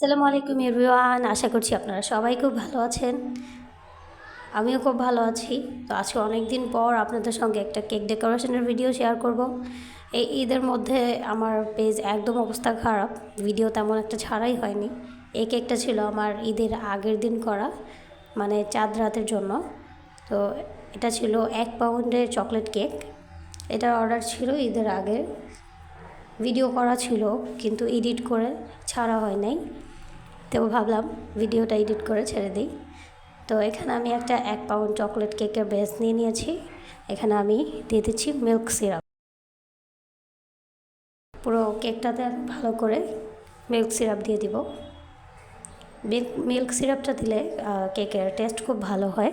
আসসালামু আলাইকুম এভরিওয়ান, আশা করছি আপনারা সবাই খুব ভালো আছেন। আমিও খুব ভালো আছি। তো আজকে অনেক দিন পর আপনাদের সঙ্গে একটা কেক ডেকোরেশনের ভিডিও শেয়ার করব। এই ঈদের মধ্যে আমার পেজ একদম অবস্থা খারাপ, ভিডিও তেমন একটা ছাড়াই হয়নি। এই কেকটা ছিল আমার ঈদের আগের দিন করা মানে চাঁদ রাতের জন্য। তো এটা ছিল এক পাউন্ডের চকলেট কেক। এটার অর্ডার ছিল ঈদের আগে। ভিডিও করা ছিল, কিন্তু এডিট করে ছাড়া হয় নাই। তো ভাবলাম ভিডিওটা এডিট করে ছেড়ে দিই। তো এখানে আমি একটা এক পাউন্ড চকলেট কেকের বেস নিয়ে নিয়েছি। এখানে আমি দিয়ে দিচ্ছি মিল্ক সিরাপ। পুরো কেকটাতে ভালো করে মিল্ক সিরাপ দিয়ে দিব। মিল্ক সিরাপটা দিলে কেকের টেস্ট খুব ভালো হয়।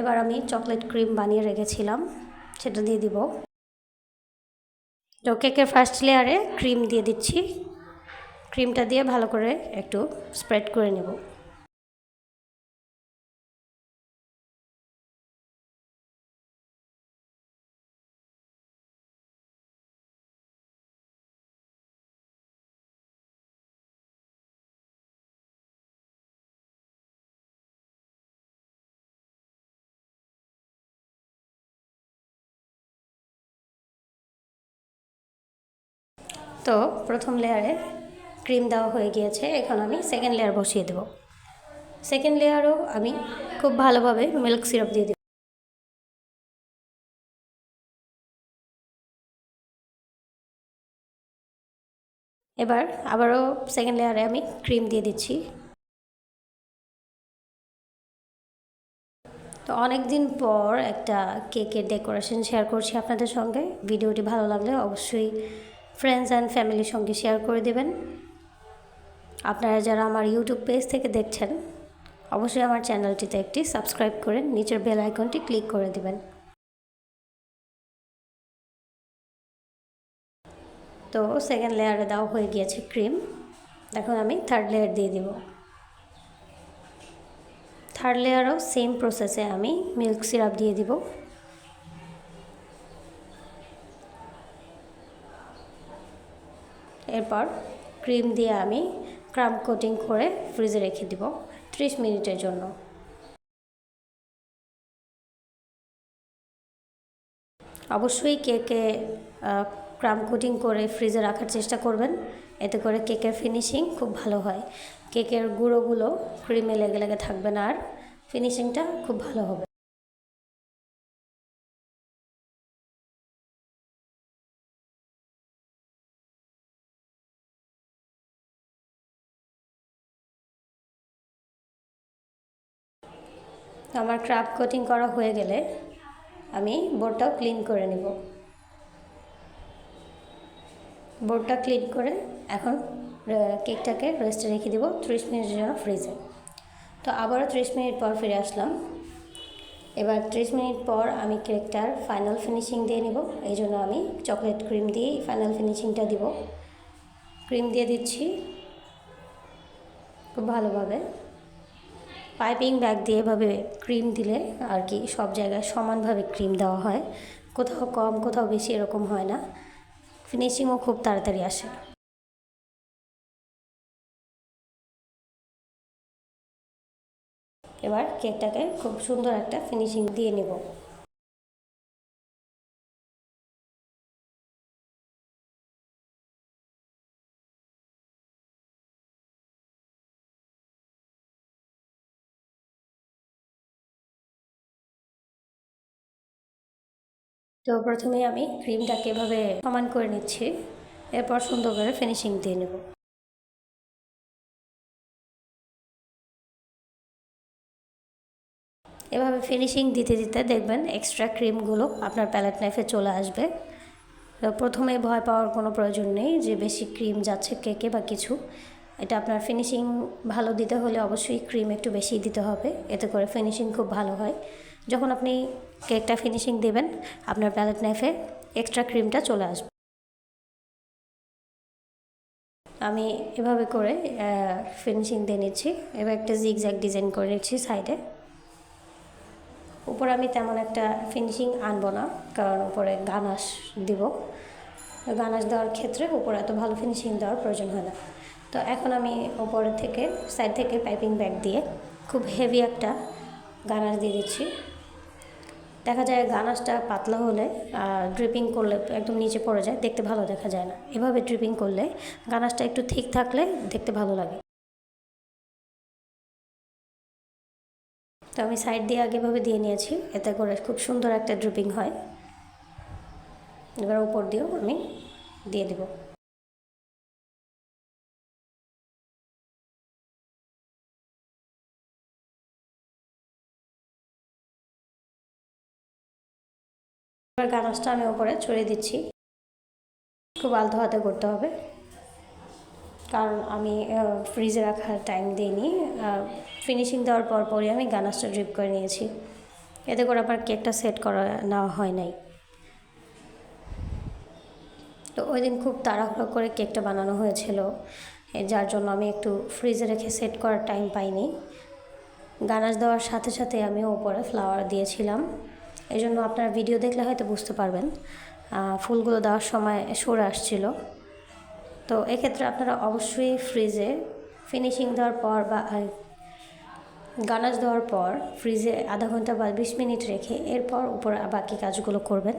এবার আমি চকলেট ক্রিম বানিয়ে রেখেছিলাম, সেটা দিয়ে দিব। তো কেকের ফার্স্ট লেয়ারে ক্রিম দিয়ে দিচ্ছি। ক্রিমটা দিয়ে ভালো করে একটু স্প্রেড করে নেব। তো প্রথম লেয়ারে ক্রিম দেওয়া হয়ে গিয়েছে, এখন আমি সেকেন্ড লেয়ার বসিয়ে দেব। সেকেন্ড লেয়ারও আমি খুব ভালোভাবে মিল্ক সিরাপ দিয়ে দেব। এবার আবারও সেকেন্ড লেয়ারে আমি ক্রিম দিয়ে দিচ্ছি। তো অনেক দিন পর একটা কেকের ডেকোরেশন শেয়ার করছি আপনাদের সঙ্গে। ভিডিওটি ভালো লাগলে অবশ্যই ফ্রেন্ডস অ্যান্ড ফ্যামিলির সঙ্গে শেয়ার করে দেবেন। আপনারা যারা আমার ইউটিউব পেজ থেকে দেখছেন, অবশ্যই আমার চ্যানেলটিতে একটি সাবস্ক্রাইব করে নিচের বেল আইকনটি ক্লিক করে দিবেন। তো সেকেন্ড লেয়ারে দেওয়া হয়ে গিয়েছে ক্রিম এখন আমি থার্ড লেয়ার দিয়ে দিব। থার্ড লেয়ারও সেম প্রসেসে আমি মিল্ক সিরাপ দিয়ে দিব। এরপর ক্রিম দিয়ে আমি ক্রাম কোটিং করে ফ্রিজে রেখে দিব ত্রিশ মিনিটের জন্য। অবশ্যই কেকে ক্রাম কোটিং করে ফ্রিজে রাখার চেষ্টা করবেন। এতে করে কেকের ফিনিশিং খুব ভালো হয়। কেকের গুঁড়োগুলো ক্রিমে লেগে লেগে থাকবে না আর, ফিনিশিংটা খুব ভালো হবে। আমার ক্রাফট কোটিং করা হয়ে গেলে আমি বোর্ডটাও ক্লিন করে নেব। বোর্ডটা ক্লিন করে এখন কেকটাকে রেস্টে রেখে দেবো ত্রিশ মিনিটের জন্য ফ্রিজে তো আবারও ত্রিশ মিনিট পর ফিরে আসলাম। এবার ত্রিশ মিনিট পর আমি কেকটার ফাইনাল ফিনিশিং দিয়ে নেব। এই জন্য আমি চকলেট ক্রিম দিয়েই ফাইনাল ফিনিশিংটা দিব। ক্রিম দিয়ে দিচ্ছি খুব ভালোভাবে। পাইপিং ব্যাগ দিয়ে এভাবে ক্রিম দিলে আর কি সব জায়গায় সমানভাবে ক্রিম দেওয়া হয়। কোথাও কম, কোথাও বেশি এরকম হয় না। ফিনিশিংও খুব তাড়াতাড়ি আসে। এবার কেকটাকে খুব সুন্দর একটা ফিনিশিং দিয়ে নেব। তো প্রথমে আমি ক্রিমটাকে এভাবে সমান করে নিচ্ছি। এরপর সুন্দর করে ফিনিশিং দিয়ে নেব। এভাবে ফিনিশিং দিতে দিতে দেখবেন এক্সট্রা ক্রিমগুলো আপনার প্যালেট নাইফে চলে আসবে। তো প্রথমে ভয় পাওয়ার কোনো প্রয়োজন নেই যে বেশি ক্রিম যাচ্ছে কেকে বা কিছু। এটা আপনার ফিনিশিং ভালো দিতে হলে অবশ্যই ক্রিম একটু বেশি দিতে হবে। এতে করে ফিনিশিং খুব ভালো হয়। যখন আপনি কেকটা ফিনিশিং দেবেন, আপনার প্যালেট নাইফে এক্সট্রা ক্রিমটা চলে আসবে। আমি এভাবে করে ফিনিশিং দিয়ে নিচ্ছি। এবার একটা জিগ জিগজ্যাগ ডিজাইন করে নিচ্ছি সাইডে উপরে আমি তেমন একটা ফিনিশিং আনব না, কারণ উপরে গানাশ দিব। গানাশ দেওয়ার ক্ষেত্রে উপরে এত ভালো ফিনিশিং দেওয়ার প্রয়োজন হয় না। তো এখন আমি উপরে থেকে সাইড থেকে পাইপিং ব্যাগ দিয়ে খুব হেভি একটা গানাশ দিয়ে দিচ্ছি। দেখা যায় গানাশটা পাতলা হলে ড্রিপিং করলে একদম নিচে পড়ে যায়, দেখতে ভালো দেখা যায় না। এভাবে ড্রিপিং করলে গানাশটা একটু ঠিক থাকলে দেখতে ভালো লাগে। তো আমি সাইড দিয়ে আগেভাবে দিয়ে নিয়েছি, এতে করে খুব সুন্দর একটা ড্রিপিং হয়। এবার উপর দিয়েও আমি দিয়ে দেব। এবার গানাসটা আমি ওপরে ছড়িয়ে দিচ্ছি। খুব আলতো হাতে করতে হবে। কারণ আমি ফ্রিজে রাখার টাইম দিইনি। ফিনিশিং দেওয়ার পর পরই আমি গানাসটা ড্রিপ করে নিয়েছি। এতে করে আবার কেকটা সেট করা নেওয়া হয় নাই। তো ওই দিন খুব তাড়াহুড়ো করে কেকটা বানানো হয়েছিল। যার জন্য আমি একটু ফ্রিজে রেখে সেট করার টাইম পাইনি। গানাশ দেওয়ার সাথে সাথে আমি ওপরে ফ্লাওয়ার দিয়েছিলাম। এই জন্য আপনার ভিডিও দেখলে হয়তো বুঝতে পারবেন ফুলগুলো দেওয়ার সময় সরে আসছিল। তো এক্ষেত্রে আপনারা অবশ্যই ফ্রিজে ফিনিশিং দেওয়ার পর বা গানাজ দেওয়ার পর ফ্রিজে আধা ঘণ্টা বা বিশ মিনিট রেখে এরপর উপরে বাকি কাজগুলো করবেন।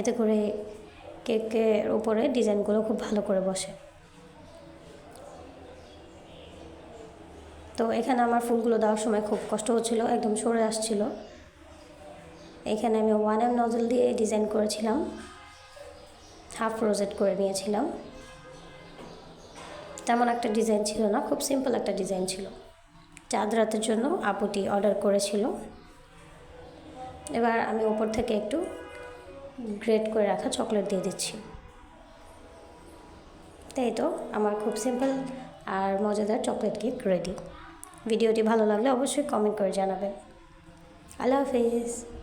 এতে করে কেকের উপরে ডিজাইনগুলো খুব ভালো করে বসে। তো এখানে আমার ফুলগুলো দেওয়ার সময় খুব কষ্ট হচ্ছিল, একদম সরে আসছিল। এখানে আমি ওয়ান এম নজল দিয়ে ডিজাইন করেছিলাম। হাফ রোজেট করে নিয়েছিলাম। তেমন একটা ডিজাইন ছিল না, খুব সিম্পল একটা ডিজাইন ছিল। চাঁদ রাতের জন্য আপুটি অর্ডার করেছিল। এবার আমি ওপর থেকে একটু গ্রেড করে রাখা চকলেট দিয়ে দিচ্ছি। তাই তো, আমার খুব সিম্পল আর মজাদার চকলেট কেক রেডি ভিডিওটি ভালো লাগলে অবশ্যই কমেন্ট করে জানাবেন। আল্লাহ হাফিজ।